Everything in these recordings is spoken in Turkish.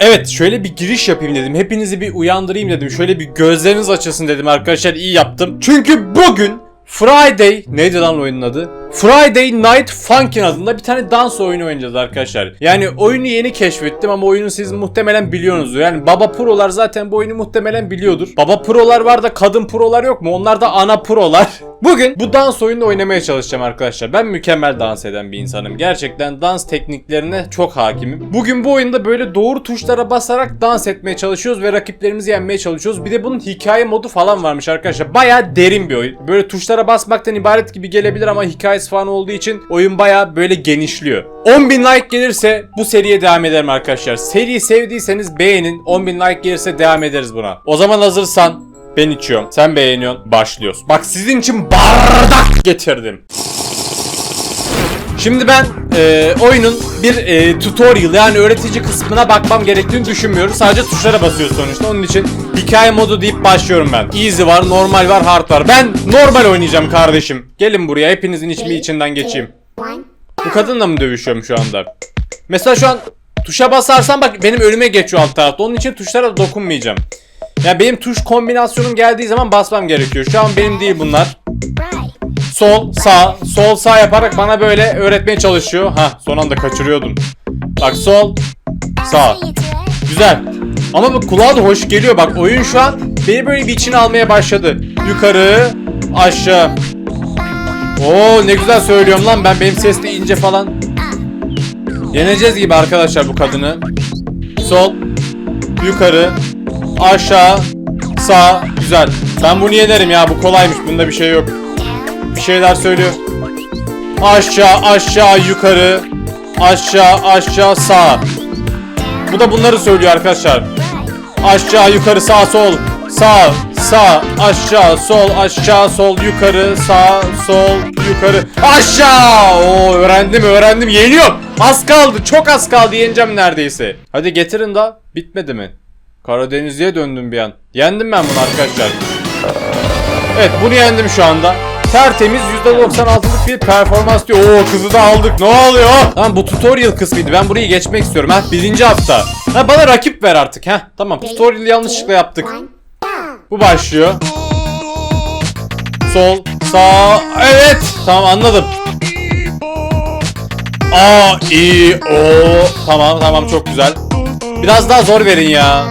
Evet şöyle bir giriş yapayım dedim. Hepinizi bir uyandırayım dedim. Şöyle bir gözleriniz açılsın dedim arkadaşlar. iyi yaptım. Çünkü bugün Friday neydi lan oyunun adı? Friday Night Funkin adında bir tane dans oyunu oynayacağız arkadaşlar. Yani oyunu yeni keşfettim ama oyunu siz muhtemelen biliyorsunuzdur. Yani Baba Pro'lar zaten bu oyunu muhtemelen biliyordur. Baba Pro'lar var da kadın Pro'lar yok mu? Onlar da ana Pro'lar. Bugün bu dans oyununu oynamaya çalışacağım arkadaşlar. Ben mükemmel dans eden bir insanım. Gerçekten dans tekniklerine çok hakimim. Bugün bu oyunda böyle doğru tuşlara basarak dans etmeye çalışıyoruz ve rakiplerimizi yenmeye çalışıyoruz. Bir de bunun hikaye modu falan varmış arkadaşlar. Baya derin bir oyun. Böyle tuşlara basmaktan ibaret gibi gelebilir ama hikayesi falan olduğu için oyun baya böyle genişliyor. 10.000 like gelirse bu seriye devam ederim arkadaşlar. Seriyi sevdiyseniz beğenin. 10.000 like gelirse devam ederiz buna. O zaman hazırsan ben içiyorum. Sen beğeniyorsun. Başlıyoruz. Bak sizin için bardak getirdim. Şimdi ben e, oyunun bir e, tutorial yani öğretici kısmına bakmam gerektiğini düşünmüyorum. Sadece tuşlara basıyor sonuçta. Onun için hikaye modu deyip başlıyorum ben. Easy var, normal var, hard var. Ben normal oynayacağım kardeşim. Gelin buraya hepinizin iç- bir içinden geçeyim. Bu kadınla mı dövüşüyorum şu anda? Mesela şu an tuşa basarsan bak benim önüme geçiyor alt tarafta. Onun için tuşlara dokunmayacağım. Ya benim tuş kombinasyonum geldiği zaman basmam gerekiyor. Şu an benim değil bunlar. Sol, sağ, sol, sağ yaparak bana böyle öğretmeye çalışıyor. Ha, son anda kaçırıyordum. Bak sol, sağ. Güzel. Ama bu kulağa da hoş geliyor. Bak oyun şu an beni böyle bir içine almaya başladı. Yukarı, aşağı. Oo ne güzel söylüyorum lan ben. Benim ses de ince falan. Yeneceğiz gibi arkadaşlar bu kadını. Sol, yukarı, aşağı, sağ. Güzel. Ben bunu yenerim ya. Bu kolaymış. Bunda bir şey yok. Şeyler söylüyor. Aşağı, aşağı, yukarı. Aşağı, aşağı, sağ. Bu da bunları söylüyor arkadaşlar. Aşağı, yukarı, sağ, sol. Sağ, sağ, aşağı, sol, aşağı, sol, yukarı, sağ, sol, yukarı, aşağı. Oo öğrendim, öğrendim. Yeniyorum. Az kaldı, çok az kaldı. Yeneceğim neredeyse. Hadi getirin da. Bitmedi mi? Karadenizli'ye döndüm bir an. Yendim ben bunu arkadaşlar. Evet bunu yendim şu anda. Tertemiz %96'lık bir performans diyor. Oo kızı da aldık. Ne oluyor? Tamam bu tutorial kısmıydı. Ben burayı geçmek istiyorum. Ha birinci hafta. Ha bana rakip ver artık. Ha tamam tutorial yanlışlıkla yaptık. Bu başlıyor. Sol, sağ, evet. Tamam anladım. A, I, O. Tamam tamam çok güzel. Biraz daha zor verin ya.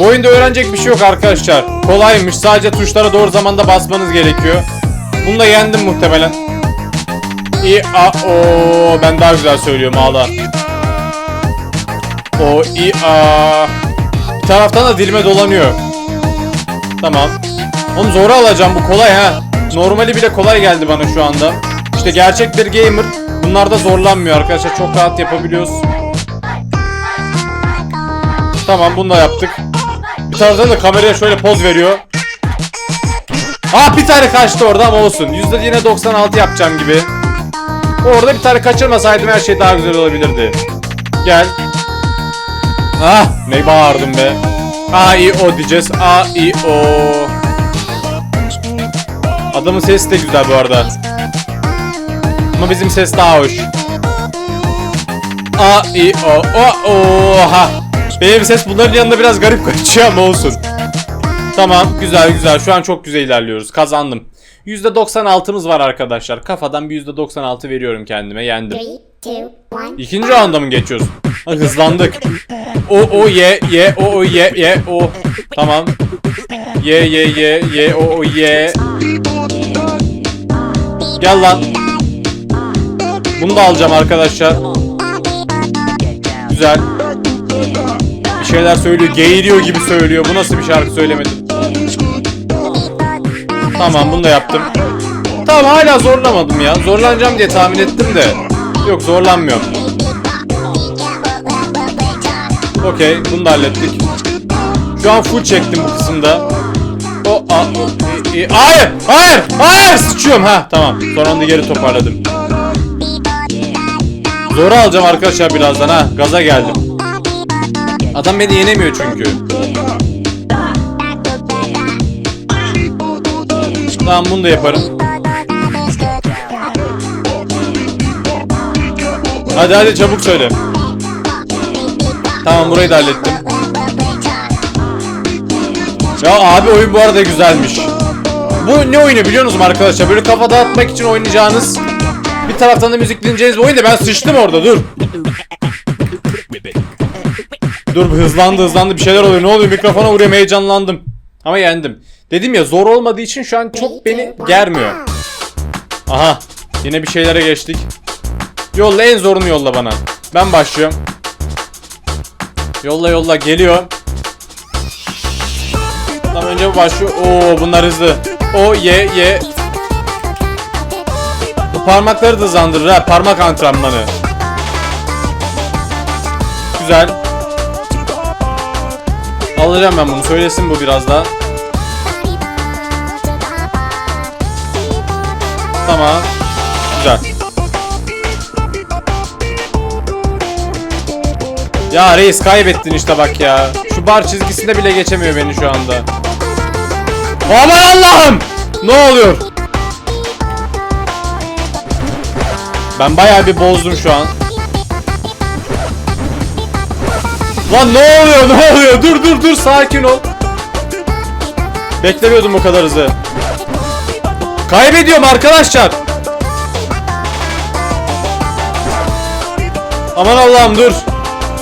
Bu oyunda öğrenecek bir şey yok arkadaşlar. Kolaymış. Sadece tuşlara doğru zamanda basmanız gerekiyor. Bunu da yendim muhtemelen. İ a o ben daha güzel söylüyorum ağla. O i a Bir taraftan da dilime dolanıyor. Tamam. Oğlum zoru alacağım bu kolay ha. Normali bile kolay geldi bana şu anda. İşte gerçek bir gamer bunlarda zorlanmıyor arkadaşlar. Çok rahat yapabiliyoruz. Tamam bunu da yaptık. Taraftan da kameraya şöyle poz veriyor. Ah bir tane kaçtı orada ama olsun. Yüzde yine 96 yapacağım gibi. Orada bir tane kaçırmasaydım her şey daha güzel olabilirdi. Gel. Ah ne bağırdım be. A i o diyeceğiz. A i o. Adamın sesi de güzel bu arada. Ama bizim ses daha hoş. A i o o oha. Benim ses bunların yanında biraz garip kaçıyor ama olsun. Tamam güzel güzel şu an çok güzel ilerliyoruz kazandım. %96'mız var arkadaşlar. Kafadan bir %96 veriyorum kendime yendim. İkinci rounda mı geçiyoruz? Ha, hızlandık. O o ye ye o o ye ye o. Tamam. Ye ye ye ye o o ye. Gel lan. Bunu da alacağım arkadaşlar. Güzel. Şeyler söylüyor. Geğiriyor gibi söylüyor. Bu nasıl bir şarkı söylemedim. Tamam bunu da yaptım. Tamam hala zorlamadım ya. Zorlanacağım diye tahmin ettim de. Yok zorlanmıyorum. Okey bunu da hallettik. Şu an full çektim bu kısımda. O a e, e, hayır hayır hayır sıçıyorum ha tamam son anda geri toparladım. Zora alacağım arkadaşlar birazdan ha gaza geldim. Adam beni yenemiyor çünkü. Tamam bunu da yaparım. Hadi hadi çabuk söyle. Tamam burayı da hallettim. Ya abi oyun bu arada güzelmiş. Bu ne oyunu biliyor musunuz arkadaşlar? Böyle kafa dağıtmak için oynayacağınız bir taraftan da müzik dinleyeceğiniz bir oyun da ben sıçtım orada dur. Dur hızlandı hızlandı bir şeyler oluyor. Ne oluyor mikrofona vuruyorum heyecanlandım. Ama yendim. Dedim ya zor olmadığı için şu an çok beni germiyor. Aha yine bir şeylere geçtik. Yolla en zorunu yolla bana. Ben başlıyorum. Yolla yolla geliyor. Tamam önce bu başlıyor. Oo bunlar hızlı. O ye ye. Bu parmakları da hızlandırır ha. Parmak antrenmanı. Güzel. Alacağım ben bunu. Söylesin bu biraz daha. Tamam. Güzel. Ya reis kaybettin işte bak ya. Şu bar çizgisinde bile geçemiyor beni şu anda. Aman Allah'ım! Ne oluyor? Ben bayağı bir bozdum şu an. Lan ne oluyor ne oluyor? Dur dur dur sakin ol. Beklemiyordum bu kadar hızı. Kaybediyorum arkadaşlar. Aman Allah'ım dur.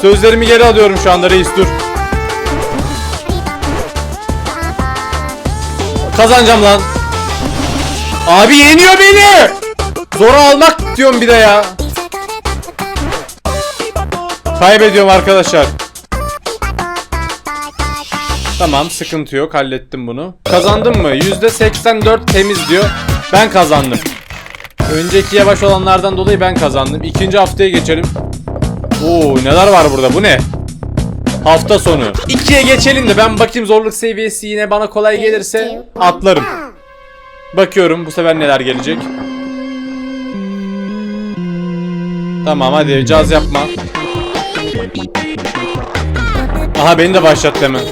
Sözlerimi geri alıyorum şu anda reis dur. Kazanacağım lan. Abi yeniyor beni. Zora almak diyorum bir de ya. Kaybediyorum arkadaşlar. Tamam sıkıntı yok hallettim bunu. Kazandım mı? %84 temiz diyor. Ben kazandım. Önceki yavaş olanlardan dolayı ben kazandım. İkinci haftaya geçelim. Oo neler var burada bu ne? Hafta sonu. İkiye geçelim de ben bakayım zorluk seviyesi yine bana kolay gelirse atlarım. Bakıyorum bu sefer neler gelecek. Tamam hadi caz yapma. Aha beni de başlattı hemen.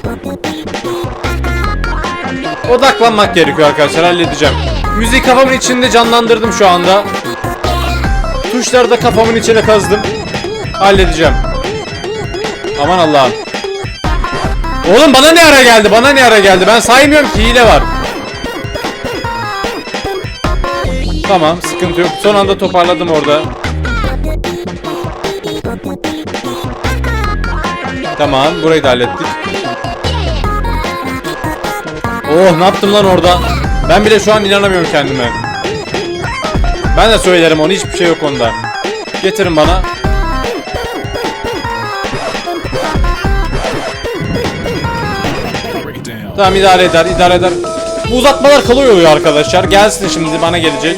Odaklanmak gerekiyor arkadaşlar halledeceğim. Müziği kafamın içinde canlandırdım şu anda. Tuşları da kafamın içine kazdım. Halledeceğim. Aman Allah'ım. Oğlum bana ne ara geldi? Bana ne ara geldi? Ben saymıyorum ki hile var. Tamam sıkıntı yok. Son anda toparladım orada. Tamam burayı da hallettik. Oh ne yaptım lan orada? Ben bile şu an inanamıyorum kendime. Ben de söylerim onu hiçbir şey yok onda. Getirin bana. Tamam idare eder idare eder. Bu uzatmalar kalıyor oluyor arkadaşlar. Gelsin şimdi bana gelecek.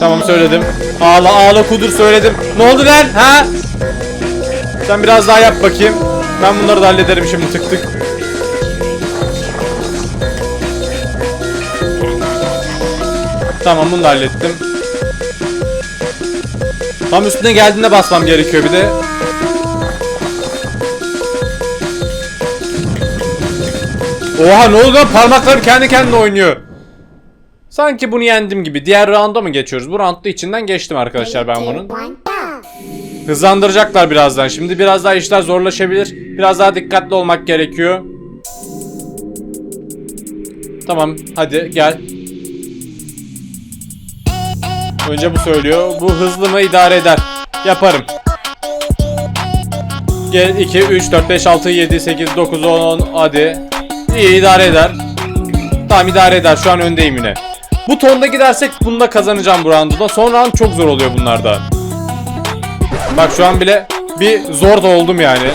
Tamam söyledim. Ağla ağla kudur söyledim. Ne oldu lan? Ha? Sen biraz daha yap bakayım. Ben bunları da hallederim şimdi tık tık. Tamam bunu da hallettim. Tam üstüne geldiğinde basmam gerekiyor bir de. Oha ne oldu lan parmaklarım kendi kendine oynuyor. Sanki bunu yendim gibi. Diğer rounda mı geçiyoruz? Bu roundda içinden geçtim arkadaşlar ben bunun. Hızlandıracaklar birazdan. Şimdi biraz daha işler zorlaşabilir. Biraz daha dikkatli olmak gerekiyor. Tamam hadi gel. Önce bu söylüyor. Bu hızlı mı idare eder? Yaparım. Gel 2, 3, 4, 5, 6, 7, 8, 9, 10, 10 hadi. İyi idare eder. Tamam idare eder. Şu an öndeyim yine. Bu tonda gidersek bunda kazanacağım bu roundu da. Son round çok zor oluyor bunlarda. Bak şu an bile bir zor da oldum yani.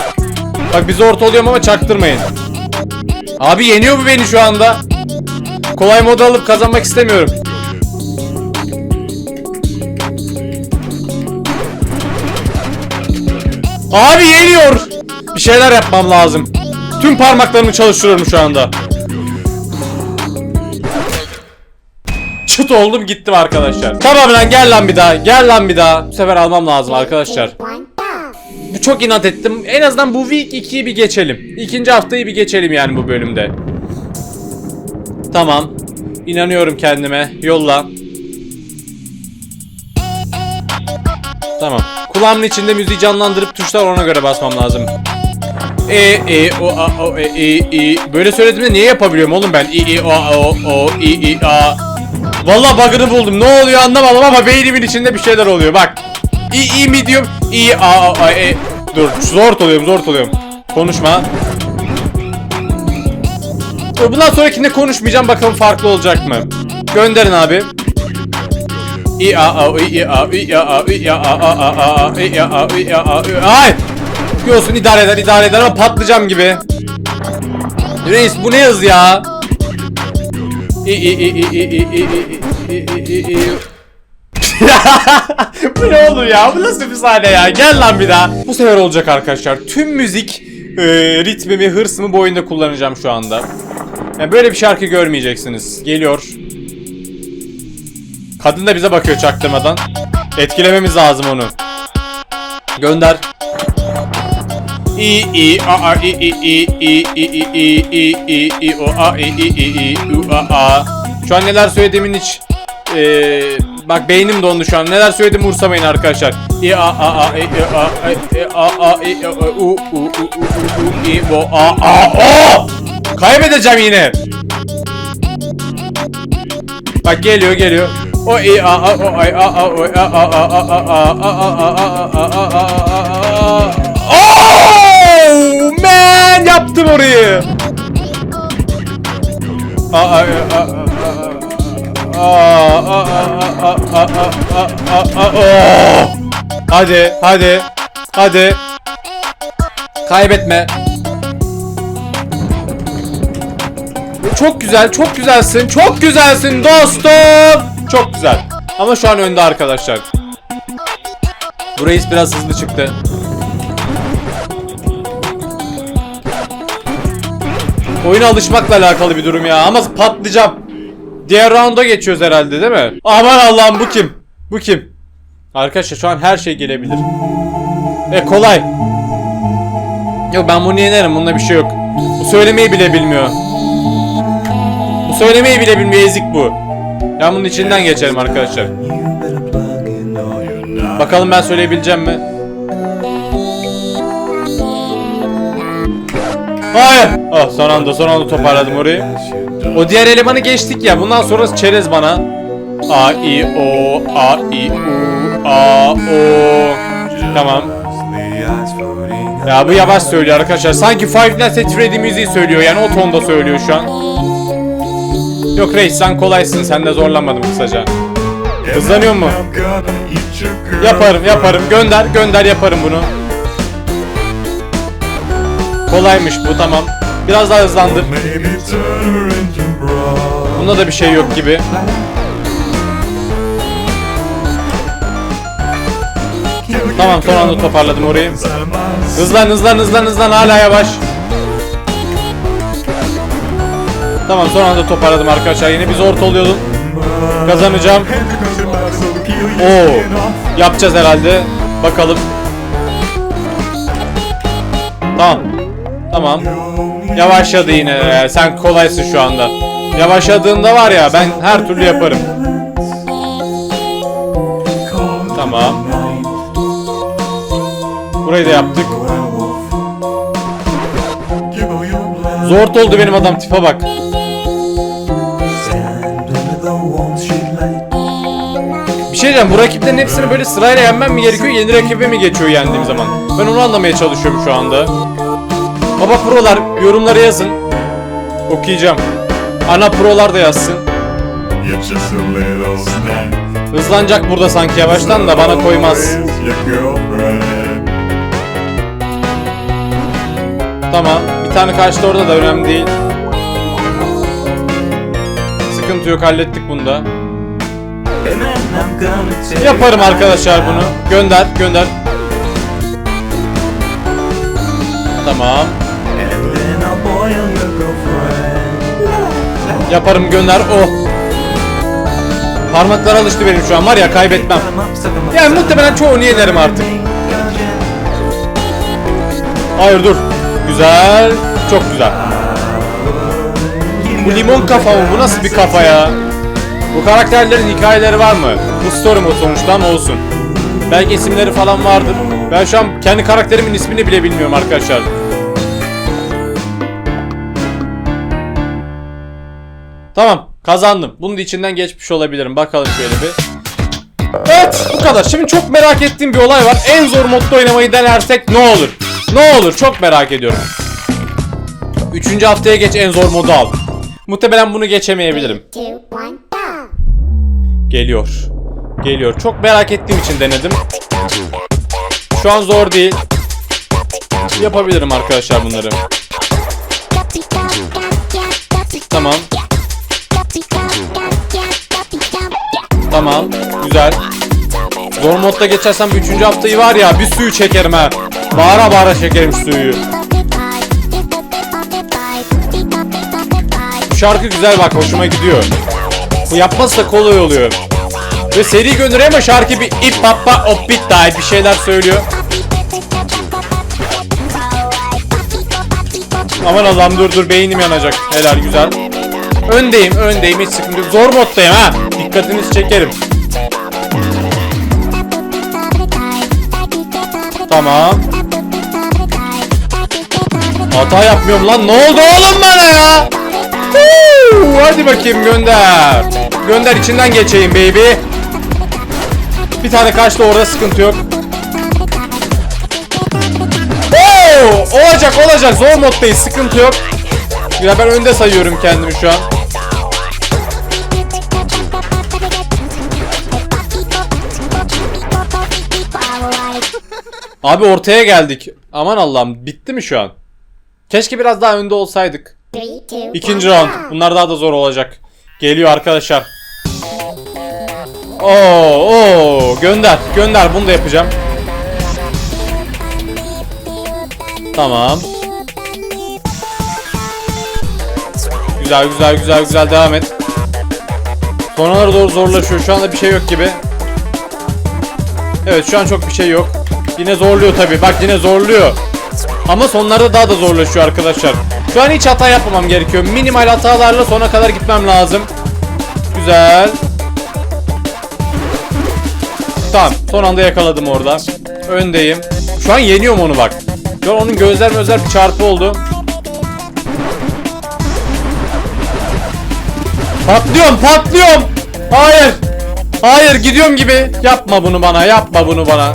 Bak bir zor oluyorum ama çaktırmayın. Abi yeniyor bu beni şu anda. Kolay modu alıp kazanmak istemiyorum. Abi yeniyor. Bir şeyler yapmam lazım. Tüm parmaklarımı çalıştırıyorum şu anda. Çıt oldum gittim arkadaşlar. Tamam lan gel lan bir daha. Gel lan bir daha. Bu sefer almam lazım arkadaşlar. Bu çok inat ettim. En azından bu week 2'yi bir geçelim. İkinci haftayı bir geçelim yani bu bölümde. Tamam. İnanıyorum kendime. Yolla. Tamam. Kulağımın içinde müziği canlandırıp tuşlar ona göre basmam lazım. E e o a o e e e böyle söylediğimde niye yapabiliyorum oğlum ben? E e o a o o e e a. Vallahi bug'ını buldum. Ne oluyor anlamadım ama beynimin içinde bir şeyler oluyor. Bak. E e medium e a a e. Dur zor oluyorum zor oluyorum. Konuşma. Dur, Bundan sonrakinde konuşmayacağım bakalım farklı olacak mı? Gönderin abi. İ a a i a i a a i a a a a a i a a i a a i- Ay! Diyorsun idare eder idare eder ama patlayacağım gibi. Reis bu ne hız ya? Bu ne olur ya? Bu nasıl bir sahne ya? Gel lan bir daha. Bu sefer olacak arkadaşlar. Tüm müzik e, ritmimi, hırsımı bu oyunda kullanacağım şu anda. Yani böyle bir şarkı görmeyeceksiniz. Geliyor. Kadın da bize bakıyor çaktırmadan. Etkilememiz lazım onu. Gönder. İ i a a i i i i i i i i i i o a i i i i u a a. Şu an neler söylediğimin hiç eee bak beynim dondu şu an. Neler söylediğimi umursamayın arkadaşlar. İ a a a i i a i a a i u u u u u i o a a o. Kaybedeceğim yine. Bak geliyor geliyor. O i a a o ay a a o a a a a a a a a a a orayı. Hadi hadi hadi Kaybetme Çok güzel, çok güzelsin, çok güzelsin dostum. Çok güzel. Ama şu an önde arkadaşlar. Bu reis biraz hızlı çıktı. Oyuna alışmakla alakalı bir durum ya. Ama patlayacağım. Diğer rounda geçiyoruz herhalde değil mi? Aman Allah'ım bu kim? Bu kim? Arkadaşlar şu an her şey gelebilir. E kolay. Yok ben bunu yenerim. Bunda bir şey yok. Bu söylemeyi bile bilmiyor. Bu söylemeyi bile bilmiyor ezik bu. Ben bunun içinden geçerim arkadaşlar. Bakalım ben söyleyebileceğim mi? Hayır. Ah son anda son anda toparladım orayı. O diğer elemanı geçtik ya. Bundan sonra çerez bana. A i o a i u a o. Tamam. Ya bu yavaş söylüyor arkadaşlar. Sanki Five Nights at Freddy müziği söylüyor. Yani o tonda söylüyor şu an. Yok reis sen kolaysın. Sen de zorlamadım kısaca. Hızlanıyor mu? Yaparım yaparım. Gönder gönder yaparım bunu. Kolaymış bu tamam. Biraz daha hızlandır. Bunda da bir şey yok gibi. Tamam son anda toparladım orayı. Hızlan hızlan hızlan hızlan hala yavaş. Tamam son anda toparladım arkadaşlar. Yine biz orta oluyordum. Kazanacağım. Oo. Yapacağız herhalde. Bakalım. Tamam. Tamam. Yavaşladı yine. Sen kolaysın şu anda. Yavaşladığında var ya ben her türlü yaparım. Tamam. Burayı da yaptık. Zor oldu benim adam tipe bak. Bir şey diyeceğim bu rakiplerin hepsini böyle sırayla yenmem mi gerekiyor yeni rakibe mi geçiyor yendiğim zaman? Ben onu anlamaya çalışıyorum şu anda. Baba prolar yorumlara yazın. Okuyacağım. Ana prolar da yazsın. Hızlanacak burada sanki yavaştan da bana koymaz. Tamam. Bir tane kaçtı orada da önemli değil. Sıkıntı yok hallettik bunu da. Yaparım arkadaşlar bunu. Gönder gönder. Tamam. Yaparım gönder. Oh. Parmaklar alıştı benim şu an var ya kaybetmem. Yani muhtemelen çoğunu yenerim artık. Hayır dur. Güzel. Çok güzel. Bu limon kafa mı? Bu nasıl bir kafa ya? Bu karakterlerin hikayeleri var mı? Bu story mode sonuçta ama olsun. Belki isimleri falan vardır. Ben şu an kendi karakterimin ismini bile bilmiyorum arkadaşlar. Tamam kazandım. Bunun içinden geçmiş olabilirim. Bakalım şöyle bir. Evet bu kadar. Şimdi çok merak ettiğim bir olay var. En zor modda oynamayı denersek ne olur? Ne olur? Çok merak ediyorum. Üçüncü haftaya geç en zor modu al. Muhtemelen bunu geçemeyebilirim. Geliyor. Geliyor. Çok merak ettiğim için denedim. Şu an zor değil. Yapabilirim arkadaşlar bunları. Tamam. Tamam. Güzel. Zor modda geçersem 3. haftayı var ya bir suyu çekerim ha. Bağıra bağıra çekerim suyu. Bu şarkı güzel bak hoşuma gidiyor. Bu yapması da kolay oluyor. Ve seri gönderiyor ama şarkı bir ip pappa op bit dahi bir şeyler söylüyor. Aman Allah'ım dur dur beynim yanacak. Helal güzel. Öndeyim öndeyim hiç sıkıntı yok. Zor moddayım ha. Dikkatinizi çekerim. Tamam. Hata yapmıyorum lan. Ne oldu oğlum bana ya? Hadi bakayım gönder. Gönder içinden geçeyim baby. Bir tane kaçtı orada sıkıntı yok. Oo, olacak olacak zor moddayız sıkıntı yok. Ya ben önde sayıyorum kendimi şu an. Abi ortaya geldik. Aman Allah'ım bitti mi şu an? Keşke biraz daha önde olsaydık. İkinci round. Bunlar daha da zor olacak. Geliyor arkadaşlar. Oo, oo, gönder, gönder. Bunu da yapacağım. Tamam. Güzel, güzel, güzel, güzel. Devam et. Sonralara doğru zorlaşıyor. Şu anda bir şey yok gibi. Evet, şu an çok bir şey yok. Yine zorluyor tabii. Bak yine zorluyor. Ama sonlarda daha da zorlaşıyor arkadaşlar. Şu an hiç hata yapmamam gerekiyor. Minimal hatalarla sona kadar gitmem lazım. Güzel. Tamam. Son anda yakaladım orada. Öndeyim. Şu an yeniyorum onu bak. Şu an onun gözler gözler bir çarpı oldu. Patlıyorum patlıyorum. Hayır. Hayır gidiyorum gibi. Yapma bunu bana yapma bunu bana.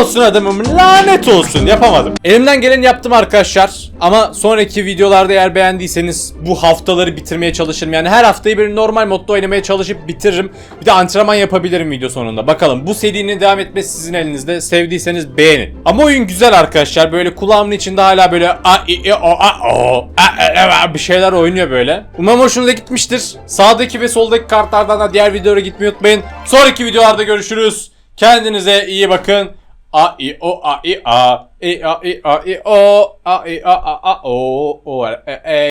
Olsun adamım lanet olsun yapamadım. Elimden geleni yaptım arkadaşlar ama sonraki videolarda eğer beğendiyseniz bu haftaları bitirmeye çalışırım. Yani her haftayı bir normal modda oynamaya çalışıp bitiririm. Bir de antrenman yapabilirim video sonunda. Bakalım bu serinin devam etmesi sizin elinizde. Sevdiyseniz beğenin. Ama oyun güzel arkadaşlar. Böyle kulağımın içinde hala böyle a i i o a o e, e, a bir şeyler oynuyor böyle. Umarım hoşunuza gitmiştir. Sağdaki ve soldaki kartlardan da diğer videolara gitmeyi unutmayın. Sonraki videolarda görüşürüz. Kendinize iyi bakın. A i o a i a i a i a i o a i a a a o o e e